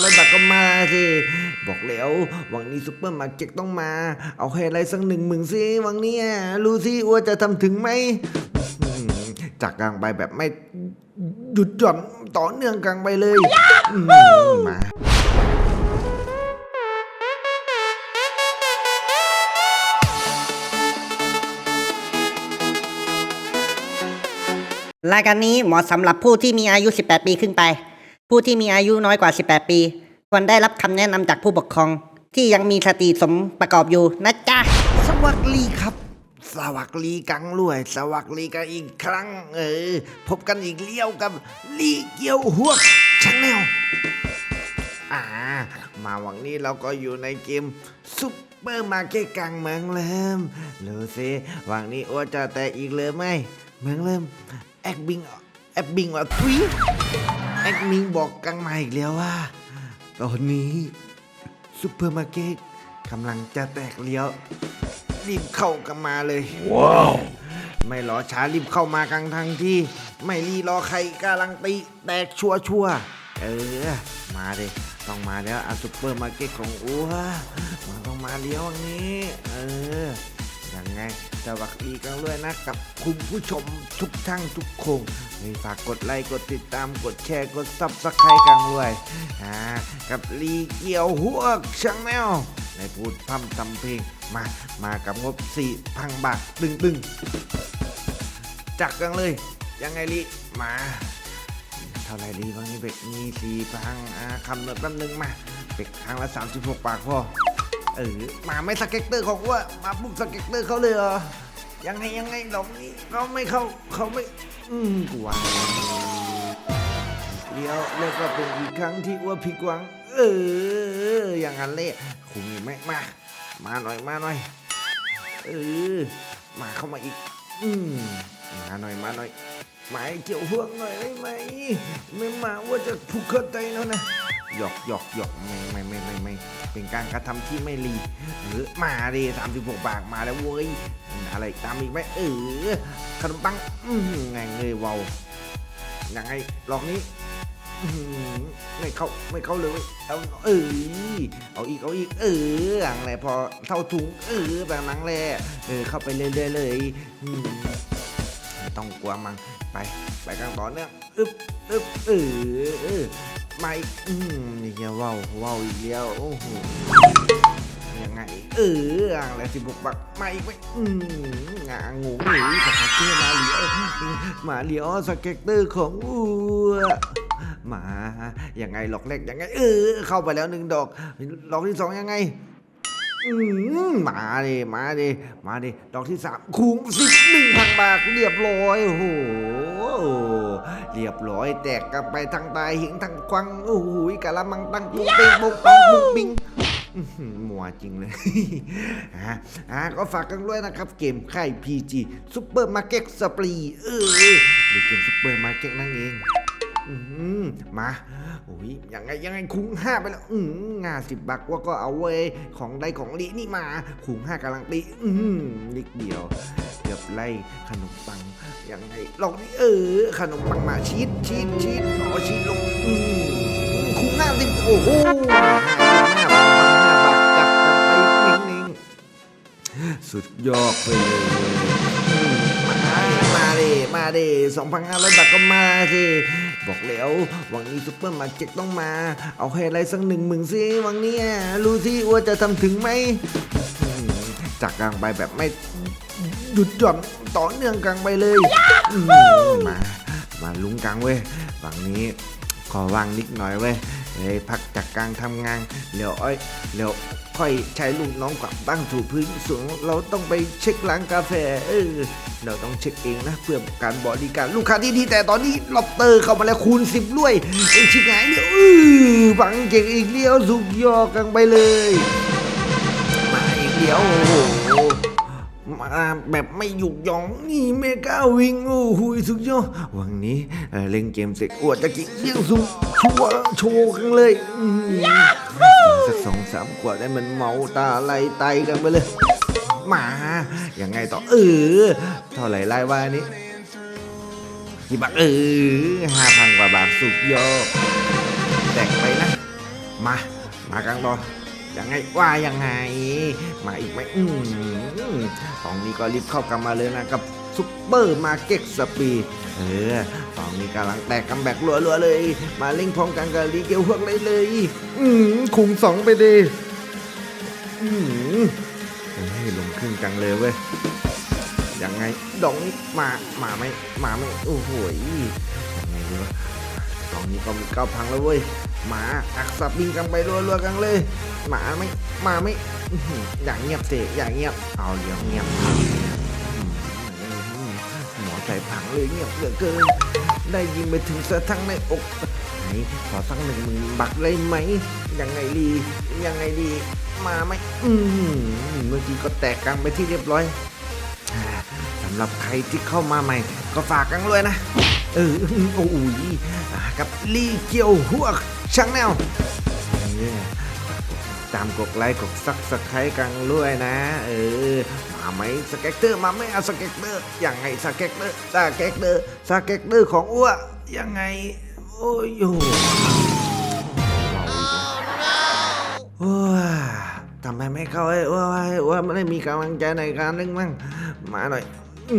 แล้วบักก็มาสิ บอกแล้ว วังนี้ซุปเปอร์มาร์เก็ตต้องมา เอาให้อะไรสักหนึ่งหมื่นสิวังเนี้ยรู้สิว่าจะทำถึงไหมอืมจากกลางไปแบบไม่หยุดหย่อนต่อเนื่องกลางไปเลยอืมมา รายการนี้เหมาะสำหรับผู้ที่มีอายุ 18 ปีขึ้นไป ผู้ที่มีอายุน้อยกว่า 18 ปี ควรได้รับคำแนะนำจากผู้ปกครอง ที่ยังมีสติสมประกอบอยู่นะจ๊ะ สวัสดีครับ สวัสดีกังรวย สวัสดีกันอีกครั้ง เออ พบกันอีกเลี้ยวกับลีเกียวหัวชาแนลอ่า มาวันนี้เราก็อยู่ในเกมซุปเปอร์มาร์เก็ตกลางเมืองเริ่มรู้สิวันนี้อ้วจะแต่อีกเลยไหมเมืองเริ่มแอคบิงแอคบิงว่าทุย แอคบิงบอกกังมาอีกแล้วว่า ตอนนี้ซุปเปอร์มาร์เก็ตกำลังจะแตกเลี้ยว รีบเข้ากันมาเลย ว้าว ไม่รอช้ารีบเข้ามากลางทางที่ ไม่รีรอใครการังตีแตกชัวชัวร์ๆเออ มาเลย ต้องมาแล้วอาซุปเปอร์มาร์เก็ตของอัวมันต้องมาเลี้ยววันนี้ เออ ยังไงสวัสดีกันเลยนะกับคุณผู้ชมทุกท่านทุกคงไม่ฝากกดไลค์กดติดตามกดแชร์กดซับสไครต์กันด้วยอ่ากับลีเกียวหัวช่างแนวในพูดพร่ำทำเพลงมามากับงบสี่พันบาทตึงตึงๆจักกันเลย ยังไงลีมาเท่าไหรดีบางนี้เบกมีสี่พังอ่าคำนวณแป๊บนึงมาเบกครั้งละ36ปากพอ เออมาไม่สเก็ตเตอร์ของว่ามาปุ๊บสเก็ตเตอร์เขาเลยเหรอยังไงยังไงดอกนี้เขาไม่เข้าเขาไม่ อืมกูวางเดี๋ยวแล้วก็เป็นอีกครั้งที่ว่าผิดหวัง เออ อย่างนั้นเลยคุณมีไหมมา มาหน่อยมาหน่อย เออ มาเข้ามาอีก อืมมาหน่อยมาหน่อยหมายเกี่ยวห่วงหน่อยได้ไหม ไม่มาว่าจะผูกเข้าใจแล้วนะ หยอกหยอกหยอกไม่ไม่ไม่ไม่ไม่เป็นการกระทำที่ไม่รีเออมาดิสามสิบหกบาทมาแล้วเว้ยอะไรตามอีกไหมเออขนมปังอืมไงเงยเวายังไงลอกนี้ไม่เข้าไม่เข้าเลยเอาเออเอาอีกเอาอีกเอออะไรพอเท่าถุงเออแบบนั้นแหละเออเข้าไปเรื่อยๆเลยอืมไม่ต้องกลัวมันไปไปกันต่อเนื่องอึ๊บอึ๊บเออ มาอีก อืมนี่จะว้าวว้าวอีกแล้วโอ้โหยังไง เอออะไรสิบกบักมาอีกไหมอืมงางูหรือสเก็ตเตอร์มาเหลียวมาเหลียวสเก็ตเตอร์ของอัวมายังไงหลอกแรกยังไง เออ เข้าไปแล้วหนึ่งดอกดอกที่สองยังไงอืมมาดิ มาดิ มาดิ ดอกที่สามคุ้มสิบหนึ่งพันบาทเรียบร้อยโอ้โห เรียบร้อยแตกกันไปทางตายหิงทางควังโอ้โหกะละมังตังปุ้งเป้งปุ้งปังปุ้งปิงอื้อหือมัวจริงเลยอะอะก็ฝากกันด้วยนะครับ เกมค่ายพีจีซุปเปอร์มาร์เก็ตสปรีเออหรือเกมซุปเปอร์มาร์เก็ตนั่นเองอืมมาโอ้ยยังไงยังไงคุ้งห้าไปแล้วอืมงาสิบบักว่าก็เอาเว้ยของใดของลีนี่มาคุ้งห้ากำลังตีอืมนิดเดียวเกือบไล่ขนมปังยังไงลองนี่เออ ขนมปังมาชีสชีสชีสอ๋อชีสลงอืมคุ้งห้าสิโอ้โหห้าห้าปังปังห้าบักจับกันไปนิ่งๆ สุดยอดไปเลยมามาดิมาดิสองพันห้าร้อยบาทก็มาสิบอกแล้ววันนี้ซุปเปอร์มาร์เก็ตต้องมา เอาให้อะไรสักหนึ่งหมื่นสิวันนี้รู้สิว่าจะทำถึงไหมอืมจากกลางไปแบบไม่ หยุดหย่อนต่อเนื่องกลางไปเลยอืมมา มาลุ้งกลางเว้ยฝั่งนี้ขอวางนิดหน่อยเว้ยเฮ้ยพักจากกลางทำงานเดี๋ยวอ้อยเดี๋ยวค่อยใช้ลูกน้องกลับตั้งถูพื้นสูงเราต้องไปเช็คร้านกาแฟเออเราต้องเช็คเองนะเพื่อการบริการลูกค้าที่ดีแต่ตอนนี้ล็อบเตอร์เข้ามาแล้วคูณสิบด้วยเอ็งชิงหายเดียวอื้อบังเก่งอีกเดียวสุกยอกันไปเลย มาอีกเดียวโอ้โห มาแบบไม่หยุกหยองนี่เมกาวิง โอ้โหสุดยอดวันนี้เล่นเกมเสร็จอวดจะกินเยี่ยงสุดชัวโชว์กันเลยสักสองสามขวดได้มันเมาตาไหลไตกันไปเลยมาอย่างไงต่อ เออ เท่าไหร่ไล่ว่านี้กี่บาทเออห้าพันกว่าบาทสุดยอดแตกไปนะ มา มากันต่อ ยังไงว่ายังไง มาอีกไหมอืมตองนี้ก็รีบเข้ากันมาเลยนะกับซุปเปอร์มาร์เก็ตสปีดเออตอนนี้กำลังแตกกันแบกรัวๆเลย มาเล่งพร้อมกันกับลีเกียวพวกเลยเลย อืมคุงสองไปดีอืมเฮ้ยลงครึ่งจังเลยเว้ยยังไงดองนี้มามาไหมมาไหมโอ้โหยังไงดีวะ อนี้ก็มีเก้าพังแล้วเว้ยหมาอักสับบินกันไปรัวๆกันเลย หมาไหมมาไหมอื้อย่างเงียบเตะอย่างเงียบเอาเดี๋ยวเงียบหมอใส่ผังเลยเงียบเหลือเกินได้ยินไปถึงสะทั้งในอกไหนขอสักหนึ่งมื่นบักเลยไหมยังไงดียังไงดี มาไหมอืมเมื่อกี้ก็แตกกลางไปที่เรียบร้อยสำหรับใครที่เข้ามาใหม่ ก็ฝากกันด้วยนะ เออโอ้ยอ่ากับลีเกียวหัวช่างแนวตามกดไลค์กดซักสไครต์กันด้วยนะ เออ มาไหมสเก็ตเตอร์มาไหมเอาสเก็ตเตอร์ยังไงสเก็ตเตอร์สเก็ตเตอร์สเก็ตเตอร์ของอ้วยังไง โอ้ยโอ้โอ้ยทำไมไม่เข้าไอ้อ้วไอ้อ้วไม่ได้มีกำลังใจในการเล่นมั่งมาหน่อย อื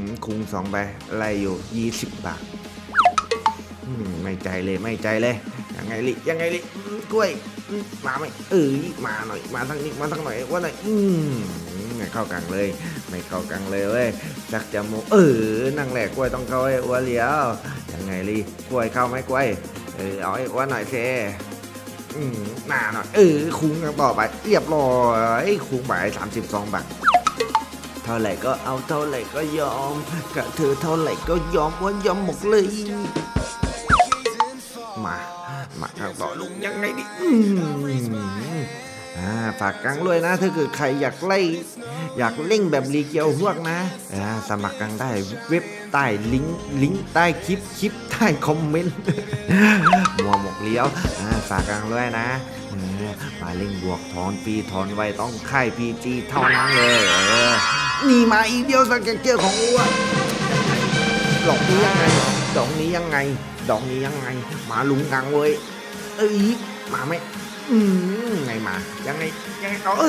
มคุงสองใบอะไรอยู่ยี่สิบบาทไม่ใจเลยไม่ใจเลย ยังไงลิยังไงลิกล้วยมาไหมเออมาหน่อย มาทางนี้มาทางหน่อยว่าหน่อยอืมไม่เข้ากังเลย ไม่เข้ากังเลยเว้ยจักจะโมเออนั่งแหลกกล้วยต้องเข้าไอ้อ้วนเลี้ยวยังไงลิกล้วยเข้าไหมกล้วยเออเอาไอ้อ้วนหน่อยเซอืมหน้าหน่อยเออคุ้งต่อไปเรียบร้อยคุ้งไปสามสิบสองบาท ท่าไหร่ก็เอาเท่าไหร่ก็ยอมกับเธอเท่าไหร่ก็ยอมว่ายอมหมดเลย มา มาทางต่อลุงยังไงดิอืมอ่าฝากกังด้วยนะ ถ้าเกิดใครอยากไล่ อยากเล่งแบบรีเกียวพวกนะอ่าสมัครกันได้เว็บใต้ลิงก์ลิงก์ใต้คลิปคลิปใต้คอมเมนต์ เลี้ยวฝากกังด้วยนะมาเล่งบวกถอนฟรีถอนไวต้องค่ายพีจีเท่านั้นเลยเออนี่มาอีเดียวสเก็ตเจอของอ้วนดอกนี้ยังไง ดอกนี้ยังไง ดอกนี้ยังไง มาลุงกังเว้ย เอ้ย มาไหมอืมไงมา ยังไง ยังไงเอาเอ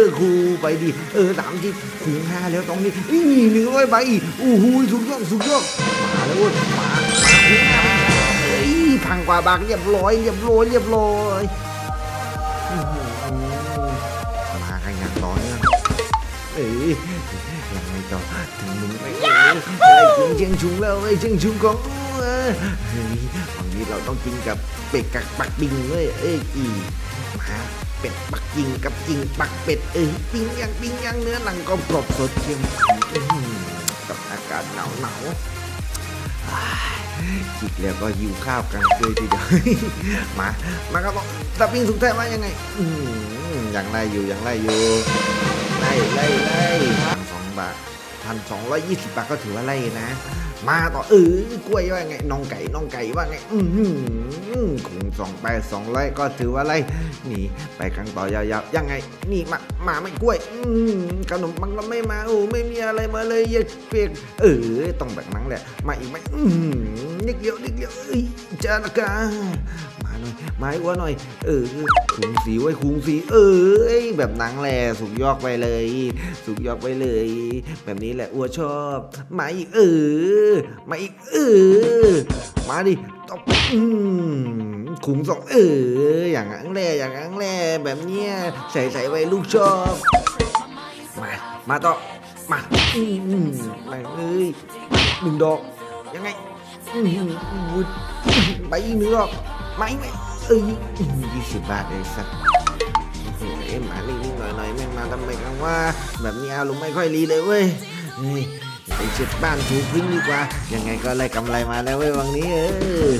อครูไปดิ เออสามสิบคูห้าแล้วตรงนี้อีหนึ่งร้อยใบอู้หูสุดยอดสุดยอดมาแล้วว้ยมามาคูห้า เอ้ยพังกว่าบางเรียบร้อยเรียบร้อยเรียบร้อยอื้อหือมากันอย่างต่อเนื่องเอ้ยยังไงต่อถึงมึงไปเอ้ยไอ้กินเชียงชุงแล้วไอ้เชียงชุงของเอ้ยเฮ้ยวันนี้เราต้องกินกับเป็ดกับปักปิงเว้ยเอ้ยอีมาเป็ดปักกิ่งกับกิ่งปักเป็ดเอ้ยปิ้งย่างปิ้งย่างเนื้อหนังกรอบกรอบสดเชียงอื้อหือกับอากาศหนาวหนาวๆอ้าย คิดแล้วก็หิวข้าวกันเลยทีเดียวมามาครับผมตับปิ้งสุดแท้ว่ายังไงอืมยังไรอยู่อย่างไรอยู่ไล่ไล่ไล่สองบาท พันสองร้อยยี่สิบาทก็ถือว่าไล่นะ มาต่อเออกล้วยว่าไงน้องไก่น้องไก่ว่าไง อือหือคงสองไปสองร้อยก็ถือว่าไล่นี่ไปครั้งต่อยาวๆยังไง นี่มามาไม่กล้วย อืมขนมปังก็ไม่มาโอ้ไม่มีอะไรมาเลยอย่าเปียกเออต้องแบบนั้นแหละมาอีกไหมอืมนิดเดียวนิดเดียวเอ้ยเจาละกามา หน่อยมาให้อ้วนหน่อย เออคุงสีไว้คุงสี เอ้ยแบบหนังแหละสุกยอกไปเลย สุกยอกไปเลย แบบนี้แหละอ้วนชอบมาอีกเออมาอีกเออมาดิตบอืมขุงสองเอออย่างนั้นแหละอย่างนั้นแหละแบบเนี้ยใส่ใส่ไว้ลูกชอบ มามาต่อมาอืมมาเอ้ยหนึ่งดอกยังไงอืมวุดไปอีกหนึ่งดอก ไมาอีกไหมเอ้ยยี่สิบบาทเลยสักโอ้โหเอ็มานิ่งๆหน่อยๆแม่งมาทำไมกันว่า แบบนี้อารมณ์ไม่ค่อยรีเลยเว้ยเฮ้ยไปเช็ดบ้านถูพื้นดีกว่า ยังไงก็ได้กำไรมาแล้วเว้ยวันนี้เออ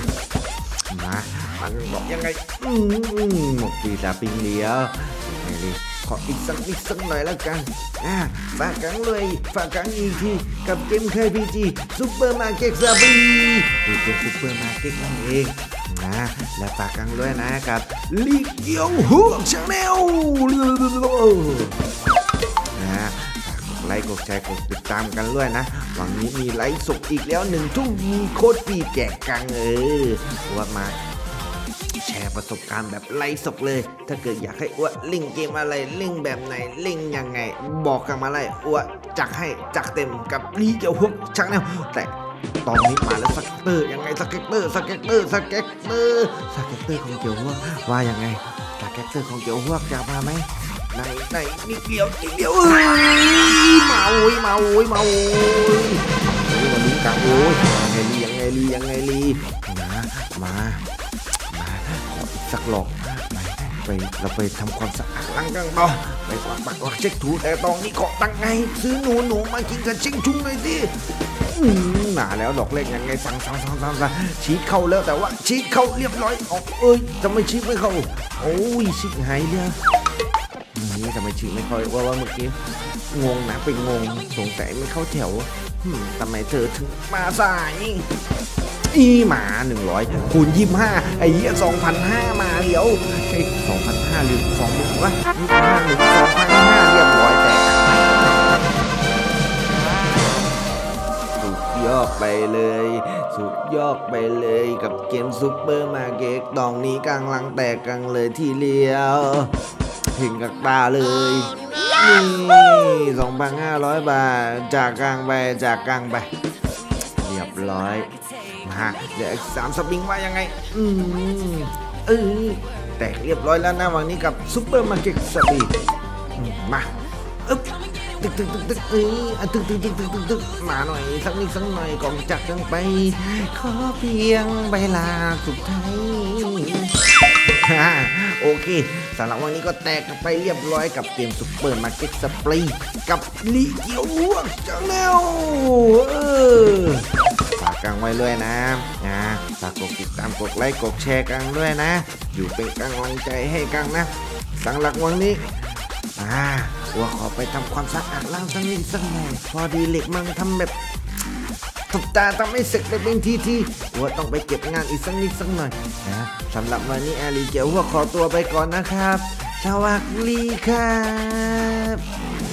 มามันบอกยังไง อืมหมกปีตาปิงเดียวยังไงดีขออีกสักนิดสักหน่อยแล้วกันอ่าฝากกังเลย ฝากกังอีกทีกับเกมเคพีจีซุปเปอร์มาร์เก็ตซาบีเป็นซุปเปอร์มาร์เก็ตนั่นเอง นะ และฝากกังด้วยนะกับลีเกียวหัวชาแนลนะฝากกดไลค์กดแชร์กดติดตามกันด้วยนะ วันนี้มีไลฟ์สดอีกแล้วหนึ่งทุ่มมีโค้ดฟรีแจกกังเออว่ามาแชร์ประสบการณ์แบบไร้ศกเลย ถ้าเกิดอยากให้อ้วลิงเกมอะไรลิงแบบไหนลิงยังไง บอกกันมาเลยอ้วจักให้จักเต็มกับลีเกียวฮวกชักแนวแต่ ตอนนี้มาแล้วสเก็ตเตอร์ยังไงสเก็ตเตอร์สเก็ตเตอร์สเก็ตเตอร์สเก็ตเตอร์ของเกียวฮวกว่ายังไงสเก็ตเตอร์ของเกียวฮวกจะมาไหมไหนไหนนิดเดียวนิดเดียวเอ้ยมาโอ้ยมาโอ้ยมาโอ้ยโอยวันนี้กางโอ้ยยังไงลียังไงลียังไงลีมามามาขออีกสักหลอกไปไปเราไปทำความสะอาดล้างกันต่อไปกวาดปักกวาดเช็คถูแต่ตองนี้เกาะตังไง ซื้อหนูหนูมากินกันชิงชุ่งเลยสิ มาแล้วดอกเล็กยังไงสั่งสั่งสั่งสั่งสั่งชีกเข้าแล้วแต่ว่าชีกเข้าเรียบร้อยออกเอ้ยจะไมชีกไม่เข้าโอ้ยชีกหายเลยนี่ทำไมชีกไม่เข้าว่าว่าเมื่อกี้งงนะไปงงสงสัยไม่เข้าแถวทำไมเธอถึงมาสายอีหมาหนึ่งร้อยคูณยี่ห้าไอ้เหี้ยสองพันห้ามาเดี๋ยวไอ้สองพันห้าหรือสองหมื่นวะยี่ห้าหรือสองพันห้าเรียบ อยแต่สุดยอดไปเลย สุดยอดไปเลยกับเกมซุปเปอร์มาเก็ตดองนี้กลางลังแตกกลางเลยทีเดียวเห็นกับตาเลยนี่สองพันห้าร้อยบาท จากกลางไปจากกลางไป เรียบร้อย มาเหลืออีกสามสปริงว่ายังไง อืมเออแตกเรียบร้อยแล้วนะวันนี้กับซุปเปอร์มาร์เก็ตสปีดมา อึ๊บ ตึกตึกตึกตึกเอ้ยอะตึกตึกตึกตึกตึกตึกมาหน่อยสักนิดสักหน่อยก่อนจากกันไป ขอเพียงใบลาสุดท้ายฮ่าโอเคสำหรับวันนี้ก็แตกกันไปเรียบร้อยกับเกมซุปเปอร์มาร์เก็ตสปรีกับลีเกียวลวกจังแล้วเออฝากกังไว้ด้วยนะนะฝากกดติดตามกดไลค์กดแชร์กังด้วยนะ อยู่เป็นกำลังใจให้กังนะสังหลักวันนี้อ่า ว่าขอไปทำความสะอาดล้างสักนิดสักหน่อยพอดีเหล็กมันทำแบบทุกตาทำให้เสร็จไปเป็นทีทีว่าต้องไปเก็บงานอีกสักนิดสักหน่อยนะสำหรับวันนี้แอลีเกียววัวขอตัวไปก่อนนะครับสวัสดีครับ